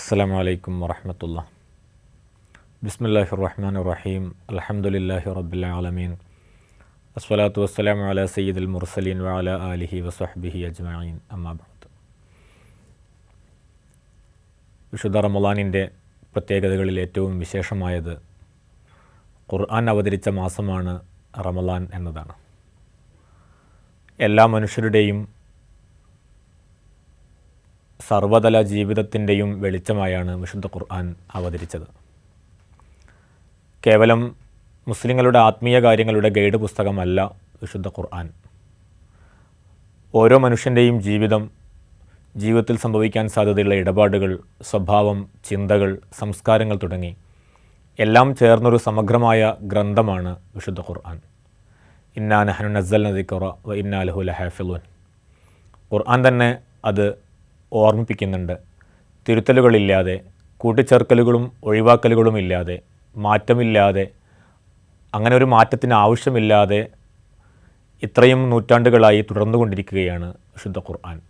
അസ്സാം വലൈക്കും വറഹമത്തുള്ള ബിസ്മില്ലാഹി റഹ്മാൻ റഹീം അലഹമുല്ലാഹി റബ്ബുലാലമീൻ അസ്വലാത്തു വസ്സലാം അല സയ്യിദുൽ മുർസലീൻ വാല ആലിഹി വസ്ഹബിഹി അജ്മഈൻ. അമ്മാബത്ത് വിശുദ്ധ റമലാനിന്റെ പ്രത്യേകതകളിൽ ഏറ്റവും വിശേഷമായത് ഖുർആൻ അവതരിച്ച മാസമാണ് റമലാൻ എന്നതാണ്. എല്ലാ മനുഷ്യരുടെയും സർവതല ജീവിതത്തിന്റെയും വെളിച്ചമായാണ് വിശുദ്ധ ഖുർആൻ അവതരിച്ചത്. കേവലം മുസ്ലിങ്ങളുടെ ആത്മീയ കാര്യങ്ങളുടെ ഗൈഡ് പുസ്തകമല്ല വിശുദ്ധ ഖുർആൻ. ഓരോ മനുഷ്യന്റെയും ജീവിതം ജീവിതത്തിൽ സംഭവിക്കാൻ സാധ്യതയുള്ള ഇടപാടുകൾ സ്വഭാവം ചിന്തകൾ സംസ്കാരങ്ങൾ തുടങ്ങി എല്ലാം ചേർന്നൊരു സമഗ്രമായ ഗ്രന്ഥമാണ് വിശുദ്ധ ഖുർആൻ. ഇന്നാ നഹനു നസൽ നദിക്കുറ വ ഇന്നാ ലഹു ലഹാഫിലുൻ. ഖുർആൻ തന്നെ അത് ഓർമ്മിപ്പിക്കുന്നുണ്ട്. തിരുത്തലുകളില്ലാതെ കൂട്ടിച്ചേർക്കലുകളും ഒഴിവാക്കലുകളും ഇല്ലാതെ മാറ്റമില്ലാതെ അങ്ങനെ ഒരു മാറ്റത്തിന് ആവശ്യമില്ലാതെ ഇത്രയും നൂറ്റാണ്ടുകളായി തുടർന്നുകൊണ്ടിരിക്കുകയാണ് വിശുദ്ധ ഖുർആൻ.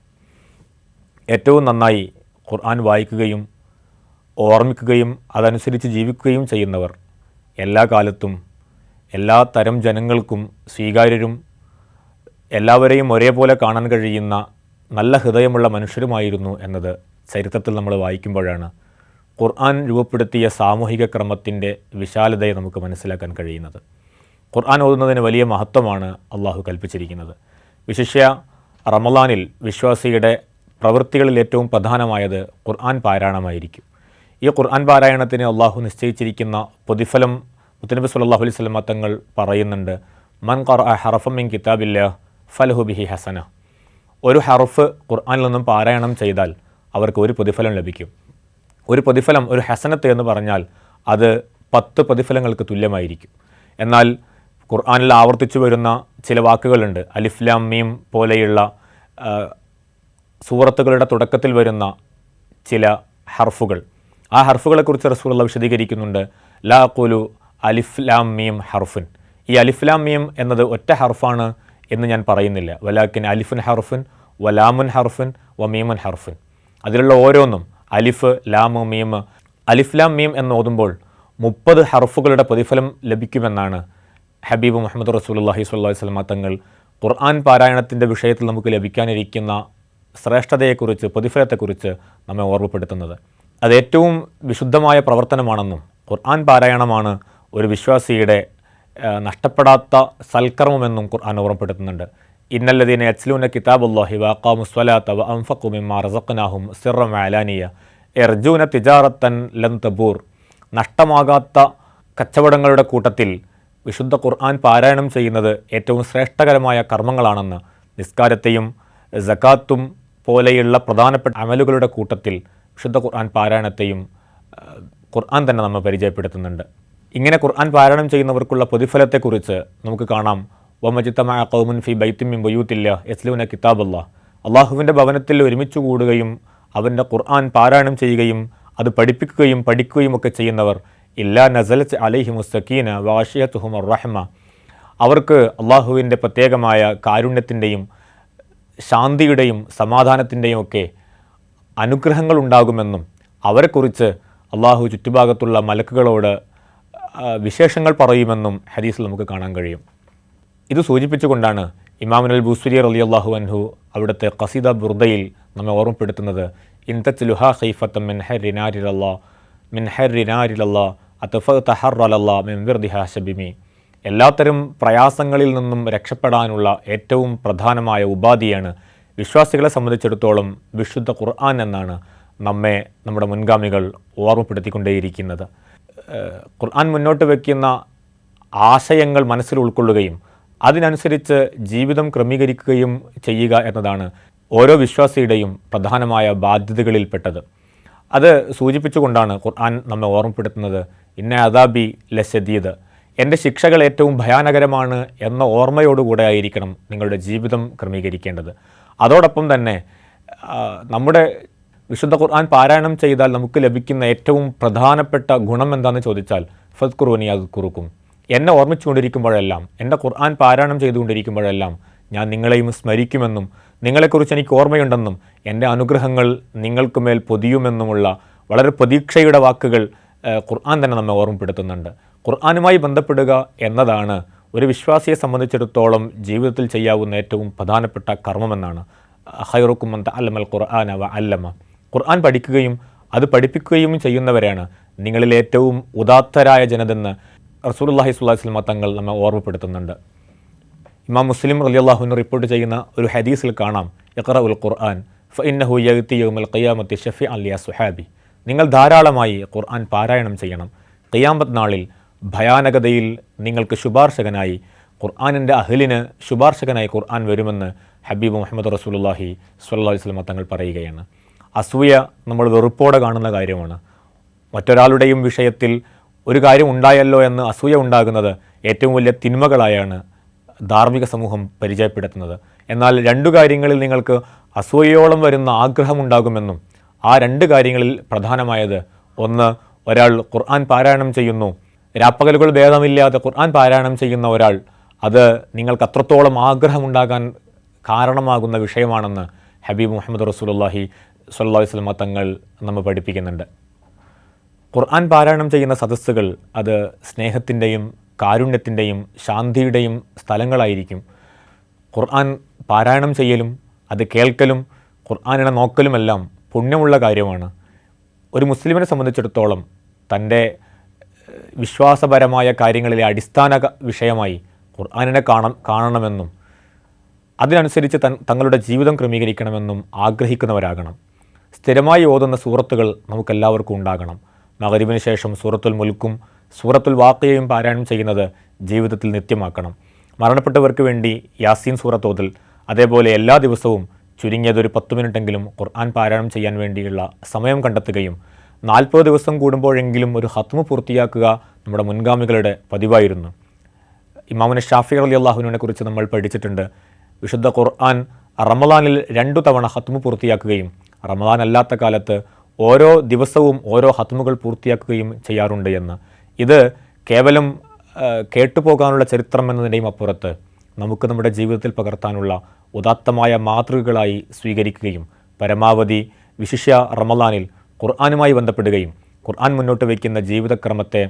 ഏറ്റവും നന്നായി ഖുർആൻ വായിക്കുകയും ഓർമ്മിക്കുകയും അതനുസരിച്ച് ജീവിക്കുകയും ചെയ്യുന്നവർ എല്ലാ കാലത്തും എല്ലാ തരം ജനങ്ങൾക്കും സ്വീകാര്യരും എല്ലാവരെയും ഒരേപോലെ കാണാൻ കഴിയുന്ന നല്ല ഹൃദയമുള്ള മനുഷ്യരുമായിരുന്നു എന്നത് ചരിത്രത്തിൽ നമ്മൾ വായിക്കുമ്പോഴാണ്. ഖുർആൻ രൂപപ്പെടുത്തിയ സാമൂഹിക ക്രമത്തിന്റെ വിശാലതയെ നമുക്ക് മനസ്സിലാക്കാൻ കഴിയുന്നത്. ഖുർആൻ ഓതുന്നതിന് വലിയ മഹത്വമാണ് അള്ളാഹു കൽപ്പിച്ചിരിക്കുന്നത്. വിശിഷ്യ റമലാനിൽ വിശ്വാസിയുടെ പ്രവൃത്തികളിൽ ഏറ്റവും പ്രധാനമായത് ഖുർആൻ പാരായണമായിരിക്കും. ഈ ഖുർആൻ പാരായണത്തിന് അള്ളാഹു നിശ്ചയിച്ചിരിക്കുന്ന പ്രതിഫലം മുത്തനബി സുല്ലാഹു അലൈഹി തങ്ങൾ പറയുന്നുണ്ട് മൻ ഖർ ഹറഫം മിൻ കിതാബില്ല ഫലഹു ബിഹി ഹസന ഒരു ഹറഫ് ഖുർആാനിൽ നിന്നും പാരായണം ചെയ്താൽ അവർക്ക് ഒരു പ്രതിഫലം ലഭിക്കും. ഒരു പ്രതിഫലം ഒരു ഹസനത്ത് എന്ന് പറഞ്ഞാൽ അത് പത്ത് പ്രതിഫലങ്ങൾക്ക് തുല്യമായിരിക്കും. എന്നാൽ ഖുർആാനിൽ ആവർത്തിച്ചു വരുന്ന ചില വാക്കുകളുണ്ട്. അലിഫ്ലാം മീം പോലെയുള്ള സൂറത്തുകളുടെ തുടക്കത്തിൽ വരുന്ന ചില ഹർഫുകൾ. ആ ഹർഫുകളെക്കുറിച്ച് റസൂള്ള വിശദീകരിക്കുന്നുണ്ട്. ലാ കുലു അലിഫ്ലാം മീം ഹർഫുൻ. ഈ അലിഫ്ലാം മീം എന്നത് ഒറ്റ ഹർഫാണ്. എന്ന് ഞാൻ പറയുന്നില്ല. വലാക്കിൻ അലിഫുൻ ഹർഫുൻ വലാമുൻ ഹർഫുൻ വമീമുൻ ഹർഫുൻ. അതിലുള്ള ഓരോന്നും അലിഫ് ലാമ് അലിഫ് ലാം മീം എന്ന് ഓതുമ്പോൾ മുപ്പത് ഹർഫുകളുടെ പ്രതിഫലം ലഭിക്കുമെന്നാണ് ഹബീബ് മുഹമ്മദ് റസൂലുള്ളാഹി സ്വല്ലല്ലാഹി വസല്ലം തങ്ങൾ ഖുർആൻ പാരായണത്തിന്റെ വിഷയത്തിൽ നമുക്ക് ലഭിക്കാനിരിക്കുന്ന ശ്രേഷ്ഠതയെക്കുറിച്ച് പ്രതിഫലത്തെക്കുറിച്ച് നമ്മെ ഓർമ്മപ്പെടുത്തുന്നത്. അത് ഏറ്റവും വിശുദ്ധമായ പ്രവർത്തനമാണെന്നും ഖുർആൻ പാരായണമാണ് ഒരു വിശ്വാസിയുടെ നഷ്ടപ്പെടാത്ത സൽക്കർമ്മമെന്നും ഖുർആൻ ഓർമ്മപ്പെടുത്തുന്നുണ്ട്. ഇന്നല്ലദീന അച്ലൂന കിതാബുല്ലാഹി വാഖാമു സ്വലാത്ത വ മിമ്മാ റസഖ്നാഹും സിറം അലാനിയ. എർജൂന തിജാറത്തൻ ലൻ തബൂർ. നഷ്ടമാകാത്ത കച്ചവടങ്ങളുടെ കൂട്ടത്തിൽ വിശുദ്ധ ഖുർആൻ പാരായണം ചെയ്യുന്നത് ഏറ്റവും ശ്രേഷ്ഠകരമായ കർമ്മങ്ങളാണെന്ന് നിസ്കാരത്തെയും സക്കാത്തും പോലെയുള്ള പ്രധാനപ്പെട്ട അമലുകളുടെ കൂട്ടത്തിൽ വിശുദ്ധ ഖുർആൻ പാരായണത്തെയും ഖുർആൻ തന്നെ നമ്മെ പരിചയപ്പെടുത്തുന്നുണ്ട്. ഇങ്ങനെ ഖുർആൻ പാരായണം ചെയ്യുന്നവർക്കുള്ള പ്രതിഫലത്തെക്കുറിച്ച് നമുക്ക് കാണാം. വമജിത്തമായ കൗമുൻ ഫി ബൈത്തിമിൻ ബയ്യൂത്തില്ല യസ്ലൂന കിതാബുള്ള അള്ളാഹുവിന്റെ ഭവനത്തിൽ ഒരുമിച്ച് കൂടുകയും അവന്റെ ഖുർആൻ പാരായണം ചെയ്യുകയും അത് പഠിപ്പിക്കുകയും പഠിക്കുകയും ഒക്കെ ചെയ്യുന്നവർ ഇല്ലാ നസലത്ത് അലൈഹി മുസ്തഖീന വാഷിയത്തുഹും റഹ്മ അവർക്ക് അള്ളാഹുവിന്റെ പ്രത്യേകമായ കാരുണ്യത്തിന്റെയും ശാന്തിയുടെയും സമാധാനത്തിന്റെയും ഒക്കെ അനുഗ്രഹങ്ങൾ ഉണ്ടാകുമെന്നും അവരെക്കുറിച്ച് അള്ളാഹു ചുറ്റുഭാഗത്തുള്ള മലക്കുകളോട് വിശേഷങ്ങൾ പറയുമെന്നും ഹദീസിൽ നമുക്ക് കാണാൻ കഴിയും. ഇത് സൂചിപ്പിച്ചുകൊണ്ടാണ് ഇമാമുനൽ ബൂസ്വരി അലി അള്ളാഹു അൻഹു അവിടുത്തെ കസീദ ബുർദയിൽ നമ്മെ ഓർമ്മപ്പെടുത്തുന്നത്. ഇൻതത്ത് ലുഹ ഖൈഫത്ത് മിൻ ഹെറിനാരിലല്ലാ മിൻ അത്തഫ് തഹറലല്ലാ മെൻവിർദിഹ ഷബിമി എല്ലാത്തരം പ്രയാസങ്ങളിൽ നിന്നും രക്ഷപ്പെടാനുള്ള ഏറ്റവും പ്രധാനമായ ഉപാധിയാണ് വിശ്വാസികളെ സംബന്ധിച്ചിടത്തോളം വിശുദ്ധ ഖുർആൻ എന്നാണ് നമ്മെ നമ്മുടെ മുൻഗാമികൾ ഓർമ്മപ്പെടുത്തിക്കൊണ്ടേയിരിക്കുന്നത്. ഖുർആൻ മുന്നോട്ട് വയ്ക്കുന്ന ആശയങ്ങൾ മനസ്സിൽ ഉൾക്കൊള്ളുകയും അതിനനുസരിച്ച് ജീവിതം ക്രമീകരിക്കുകയും ചെയ്യുക എന്നതാണ് ഓരോ വിശ്വാസിയുടെയും പ്രധാനമായ ബാധ്യതകളിൽപ്പെട്ടത്. അത് സൂചിപ്പിച്ചുകൊണ്ടാണ് ഖുർആൻ നമ്മെ ഓർമ്മപ്പെടുത്തുന്നത് ഇന്ന അദാബി ലസദീദ് എന്റെ ശിക്ഷകൾ ഏറ്റവും ഭയാനകരമാണ് എന്ന ഓർമ്മയോടുകൂടെ ആയിരിക്കണം നിങ്ങളുടെ ജീവിതം ക്രമീകരിക്കേണ്ടത്. അതോടൊപ്പം തന്നെ നമ്മുടെ വിശുദ്ധ ഖുർആൻ പാരായണം ചെയ്താൽ നമുക്ക് ലഭിക്കുന്ന ഏറ്റവും പ്രധാനപ്പെട്ട ഗുണം എന്താണെന്ന് ചോദിച്ചാൽ ഫത് ഖുർവനി അത് കുറുക്കും എന്നെ ഓർമ്മിച്ചുകൊണ്ടിരിക്കുമ്പോഴെല്ലാം എന്റെ ഖുർആൻ പാരായണം ചെയ്തുകൊണ്ടിരിക്കുമ്പോഴെല്ലാം ഞാൻ നിങ്ങളെയും സ്മരിക്കുമെന്നും നിങ്ങളെക്കുറിച്ച് എനിക്ക് ഓർമ്മയുണ്ടെന്നും എന്റെ അനുഗ്രഹങ്ങൾ നിങ്ങൾക്ക് മേൽ പൊതിയുമെന്നുമുള്ള വളരെ പ്രതീക്ഷയുടെ വാക്കുകൾ ഖുർആൻ തന്നെ നമ്മെ ഓർമ്മപ്പെടുത്തുന്നുണ്ട്. ഖുർആനുമായി ബന്ധപ്പെടുക എന്നതാണ് ഒരു വിശ്വാസിയെ സംബന്ധിച്ചിടത്തോളം ജീവിതത്തിൽ ചെയ്യാവുന്ന ഏറ്റവും പ്രധാനപ്പെട്ട കർമ്മമെന്നാണ്. ഹൈറുക്കുമന്ത അല്ലമൽ ഖുർആൻ വ അല്ലമ. ഖുർആൻ പഠിക്കുകയും അത് പഠിപ്പിക്കുകയും ചെയ്യുന്നവരാണ് നിങ്ങളിൽ ഏറ്റവും ഉദാത്തരായ ജനതെന്ന് അലൈഹി വസല്ലമ തങ്ങൾ നമ്മെ ഓർമ്മപ്പെടുത്തുന്നുണ്ട്. ഇമാം മുസ്ലിം റളിയല്ലാഹുവിന് റിപ്പോർട്ട് ചെയ്യുന്ന ഒരു ഹദീസിൽ കാണാം യക്ര ഉൽ ഖുർആൻ ഫഇന്നഹു യഗ്തി യൗമൽ ഖിയാമത്തി ഷഫി അലിയ സുഹാബി. നിങ്ങൾ ധാരാളമായി ഖുർആൻ പാരായണം ചെയ്യണം. ഖിയാമത്ത് നാളിൽ ഭയാനകതയിൽ നിങ്ങൾക്ക് ശുപാർശകനായി ഖുർആാനിന്റെ അഹ്ലിന് ശുപാർശകനായി ഖുർആൻ വരുമെന്ന് ഹബീബ് മുഹമ്മദ് റസൂലുള്ളാഹി സ്വല്ലല്ലാഹി അലൈഹി വസല്ലമ തങ്ങൾ പറയുകയാണ്. അസൂയ നമ്മൾ വെറുപ്പോടെ കാണുന്ന കാര്യമാണ്. മറ്റൊരാളുടെയും വിഷയത്തിൽ ഒരു കാര്യം ഉണ്ടായല്ലോ എന്ന് അസൂയ ഉണ്ടാകുന്നത് ഏറ്റവും വലിയ തിന്മകളായാണ് ധാർമ്മിക സമൂഹം പരിചയപ്പെടുത്തുന്നത്. എന്നാൽ രണ്ടു കാര്യങ്ങളിൽ നിങ്ങൾക്ക് അസൂയയോളം വരുന്ന ആഗ്രഹമുണ്ടാകുമെന്നും ആ രണ്ട് കാര്യങ്ങളിൽ പ്രധാനമായത് ഒന്ന് ഒരാൾ ഖുർആൻ പാരായണം ചെയ്യുന്നു. രാപ്പകലുകൾ ഭേദമില്ലാതെ ഖുർആൻ പാരായണം ചെയ്യുന്ന ഒരാൾ അത് നിങ്ങൾക്ക് അത്രത്തോളം ആഗ്രഹമുണ്ടാകാൻ കാരണമാകുന്ന വിഷയമാണെന്ന് ഹബീബ് മുഹമ്മദ് റസൂലുള്ളാഹി സ്വല്ലല്ലാഹി വസ്ലമ തങ്ങൾ നമ്മൾ പഠിപ്പിക്കുന്നുണ്ട്. ഖുർആൻ പാരായണം ചെയ്യുന്ന സദസ്സുകൾ അത് സ്നേഹത്തിന്റെയും കാരുണ്യത്തിന്റെയും ശാന്തിയുടെയും സ്ഥലങ്ങളായിരിക്കും. ഖുർആൻ പാരായണം ചെയ്യലും അത് കേൾക്കലും ഖുർആാനിനെ നോക്കലുമെല്ലാം പുണ്യമുള്ള കാര്യമാണ്. ഒരു മുസ്ലിമിനെ സംബന്ധിച്ചിടത്തോളം തന്റെ വിശ്വാസപരമായ കാര്യങ്ങളിലെ അടിസ്ഥാന വിഷയമായി ഖുർആാനിനെ കാണ കാണണമെന്നും അതിനനുസരിച്ച് തങ്ങളുടെ ജീവിതം ക്രമീകരിക്കണമെന്നും ആഗ്രഹിക്കുന്നവരാകണം. സ്ഥിരമായി ഓതുന്ന സൂറത്തുകൾ നമുക്കെല്ലാവർക്കും ഉണ്ടാകണം. മകരിവിന് ശേഷം സൂറത്തുൽ മുൽക്കും സൂറത്തുൽ വാക്കയും പാരായണം ചെയ്യുന്നത് ജീവിതത്തിൽ നിത്യമാക്കണം. മരണപ്പെട്ടവർക്ക് വേണ്ടി യാസീൻ സൂറത്തോതൽ അതേപോലെ എല്ലാ ദിവസവും ചുരുങ്ങിയത് ഒരു പത്ത് മിനിറ്റെങ്കിലും ഖുർആൻ പാരായണം ചെയ്യാൻ വേണ്ടിയുള്ള സമയം കണ്ടെത്തുകയും നാൽപ്പത് ദിവസം കൂടുമ്പോഴെങ്കിലും ഒരു ഹത്മ പൂർത്തിയാക്കുക നമ്മുടെ മുൻഗാമികളുടെ പതിവായിരുന്നു. ഇമാമുന ഷാഫി അലി അള്ളാഹുവിനെ കുറിച്ച് നമ്മൾ പഠിച്ചിട്ടുണ്ട്. വിശുദ്ധ ഖുർആൻ റമലാനിൽ രണ്ടു തവണ ഹത്മ പൂർത്തിയാക്കുകയും റമദാൻ അല്ലാത്ത കാലത്ത് ഓരോ ദിവസവും ഓരോ ഹത്മുകൾ പൂർത്തിയാക്കുകയും ചെയ്യാറുണ്ട് എന്ന്. ഇത് കേവലം കേട്ടുപോകാനുള്ള ചരിത്രം എന്നതിന്റെയും അപ്പുറത്ത് നമുക്ക് നമ്മുടെ ജീവിതത്തിൽ പകർത്താനുള്ള ഉദാത്തമായ മാതൃകകളായി സ്വീകരിക്കുകയും പരമാവധി വിശിഷ്യ റമദാനിൽ ഖുർആാനുമായി ബന്ധപ്പെടുകയും ഖുർആൻ മുന്നോട്ട് വയ്ക്കുന്ന ജീവിതക്രമത്തെ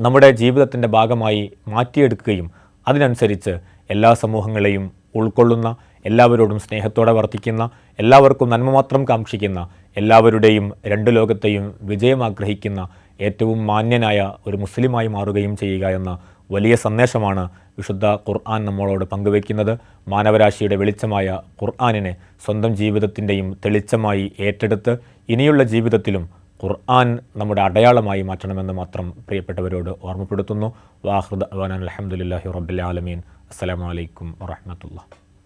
നമ്മുടെ ജീവിതത്തിന്റെ ഭാഗമായി മാറ്റിയെടുക്കുകയും അതിനനുസരിച്ച് എല്ലാ സമൂഹങ്ങളെയും ഉൾക്കൊള്ളുന്ന എല്ലാവരോടും സ്നേഹത്തോടെ വർത്തിക്കുന്ന എല്ലാവർക്കും നന്മ മാത്രം കാക്ഷിക്കുന്ന എല്ലാവരുടെയും രണ്ട് ലോകത്തെയും വിജയം ആഗ്രഹിക്കുന്ന ഏറ്റവും മാന്യനായ ഒരു മുസ്ലിമായി മാറുകയും ചെയ്യുക എന്ന വലിയ സന്ദേശമാണ് വിശുദ്ധ ഖുർആൻ നമ്മളോട് പങ്കുവയ്ക്കുന്നത്. മാനവരാശിയുടെ വെളിച്ചമായ ഖുർആാനിനെ സ്വന്തം ജീവിതത്തിന്റെയും തെളിച്ചമായി ഏറ്റെടുത്ത് ഇനിയുള്ള ജീവിതത്തിലും ഖുർആൻ നമ്മുടെ അടയാളമായി മാറ്റണമെന്ന് മാത്രം പ്രിയപ്പെട്ടവരോട് ഓർമ്മപ്പെടുത്തുന്നു. വാഹൃദ് അവാൻ അലഹമുല്ലാഹി റബ്ബിൽ ആലമീൻ. അസ്സലാമലൈക്കും വറഹമത്തുള്ള